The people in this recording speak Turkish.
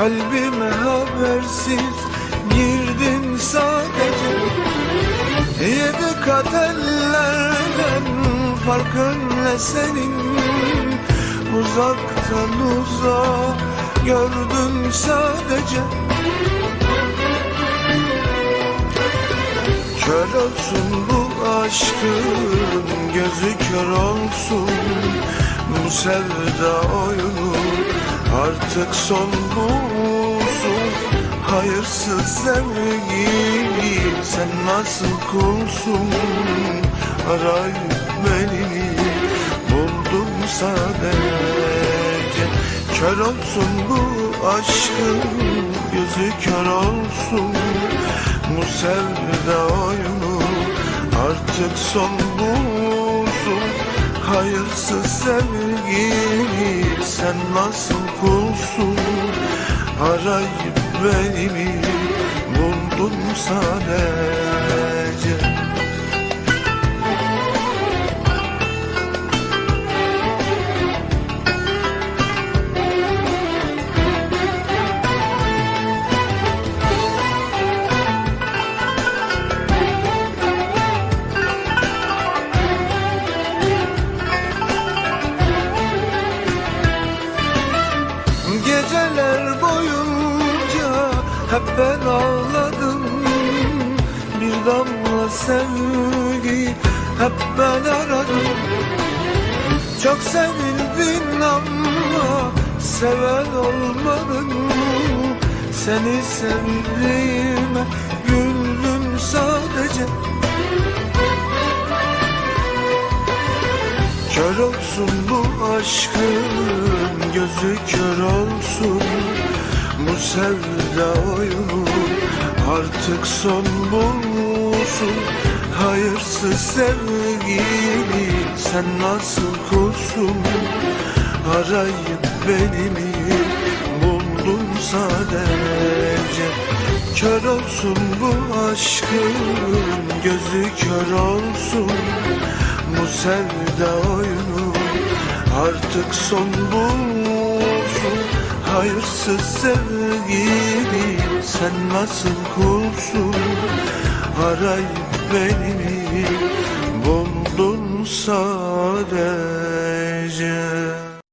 Kalbime habersiz girdin sadece. Yedi kat ellerden farkın ne senin. Uzaktan uzağa gördün sadece. Kör olsun bu aşkın gözü kör olsun. Bu sevda oyunu artık son bulsun Hayırsız sevgili sen nasıl kulsun? Arayıp beni buldum sadece. Kör olsun bu aşkın gözü kör olsun. Bu sevda oyunu artık son bulsun Hayırsız sevgili sen nasıl kulsun? Arayıp beni mi buldun sadece hep ben ağladım. Bir damla sevgi hep ben aradım. Çok sevildin ama seven olmadın. Seni sevdiğime güldüm sadece. Kör olsun bu aşkın gözü kör olsun Bu sevda oyunu artık son bulsun Hayırsız sevgili sen nasıl kulsun Arayıp beni mi buldun sadece? Kör olsun bu aşkın gözü kör olsun. Bu sevda oyunu artık son bulsun Hayırsız sevgili sen nasıl kulsun Arayıp beni buldun sadece